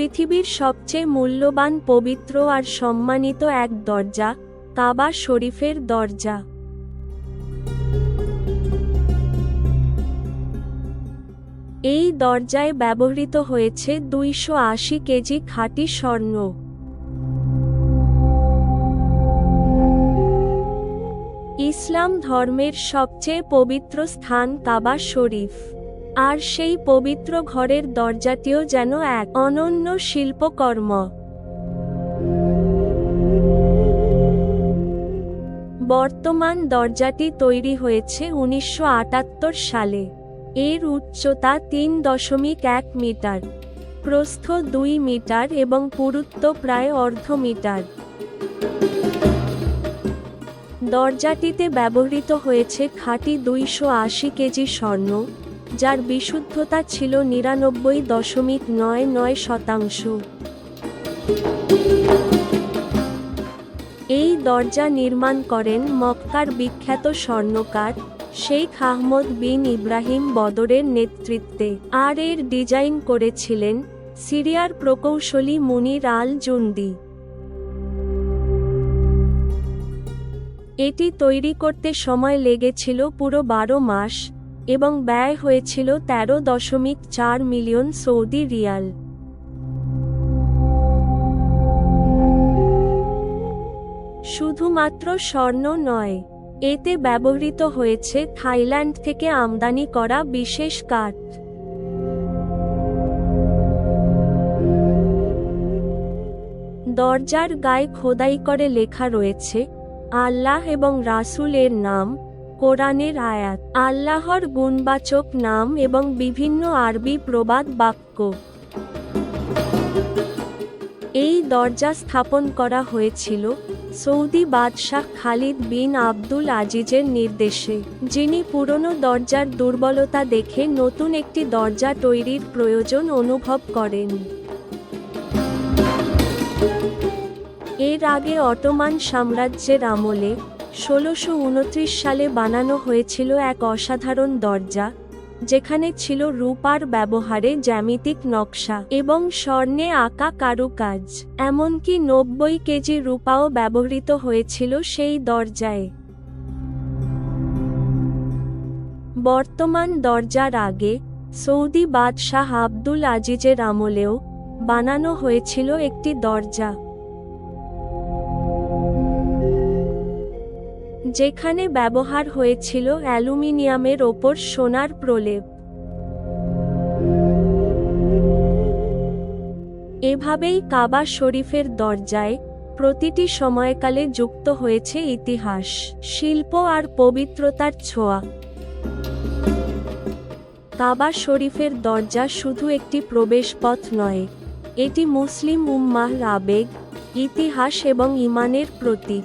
পৃথিবীর সবচেয়ে মূল্যবান, পবিত্র আর সম্মানিত এক দরজা, কাবা শরীফের দরজা। এই দরজায় ব্যবহৃত হয়েছে দুইশো আশি কেজি খাঁটি স্বর্ণ। ইসলাম ধর্মের সবচেয়ে পবিত্র স্থান কাবা শরীফ। আর সেই পবিত্র ঘরের দরজাটিও যেন এক অনন্য শিল্পকর্ম। বর্তমান দরজাটি তৈরি হয়েছে উনিশশো আটাত্তর সালে। এর উচ্চতা তিন দশমিক এক মিটার, প্রস্থ দুই মিটার এবং পুরুত্ব প্রায় অর্ধ মিটার। দরজাটিতে ব্যবহৃত হয়েছে খাঁটি দুইশো আশি কেজি স্বর্ণ যার বিশুদ্ধতা ছিল নিরানব্বই দশমিক নয় নয় শতাংশ। এই দরজা নির্মাণ করেন মক্কার বিখ্যাত স্বর্ণকার শেখ আহমদ বিন ইব্রাহিম বদরের নেতৃত্বে। আর এর ডিজাইন করেছিলেন সিরিয়ার প্রকৌশলী মুনির আল জুন্দি এটি তৈরি করতে সময় লেগেছিল পুরো বারো মাস। এবং ব্যয় হয়েছিল তেরো দশমিক চার মিলিয়ন সৌদি রিয়াল। শুধুমাত্র স্বর্ণ নয়, এতে ব্যবহৃত হয়েছে থাইল্যান্ড থেকে আমদানি করা বিশেষ কাঠ। দরজার গায়ে খোদাই করে লেখা রয়েছে, আল্লাহ এবং রাসূল এর নাম কোরআনের আয়াত, আল্লাহর গুণবাচক নাম এবং বিভিন্ন আরবি প্রবাদ বাক্য। এই দরজা স্থাপন করা হয়েছিল সৌদি বাদশাহ খালিদ বিন আব্দুল আজিজের নির্দেশে, যিনি পুরনো দরজার দুর্বলতা দেখে নতুন একটি দরজা তৈরির প্রয়োজন অনুভব করেন। এর আগে অটোমান সাম্রাজ্যের আমলে ষোলোশো সালে বানানো হয়েছিল এক অসাধারণ দরজা, যেখানে ছিল রূপার ব্যবহারে জ্যামিতিক নকশা এবং স্বর্ণে আঁকা কারুকাজ। এমনকি নব্বই কেজি রূপাও ব্যবহৃত হয়েছিল সেই দরজায়। বর্তমান দরজার আগে, সৌদি বাদশাহ আব্দুল আজিজের আমলেও বানানো হয়েছিল একটি দরজা। যেখানে ব্যবহার হয়েছিল অ্যালুমিনিয়ামের ওপর সোনার প্রলেপ। এভাবেই কাবা শরীফের দরজায় প্রতিটি সময়কালে যুক্ত হয়েছে ইতিহাস, শিল্প আর পবিত্রতার ছোঁয়া। কাবা শরীফের দরজা শুধু একটি প্রবেশপথ নয়, এটি মুসলিম উম্মাহর আবেগ, ইতিহাস এবং ইমানের প্রতীক।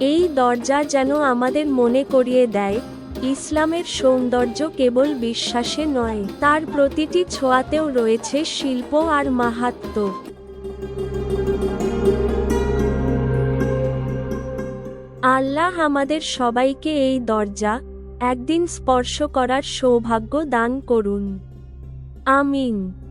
এই দরজা যেন আমাদের মনে করিয়ে দেয়, ইসলামের সৌন্দর্য কেবল বিশ্বাসে নয়, তার প্রতিটি ছোঁয়াতেও রয়েছে শিল্প আর মাহাত্ম্য আল্লাহ আমাদের সবাইকে এই দরজা একদিন স্পর্শ করার সৌভাগ্য দান করুন। আমিন।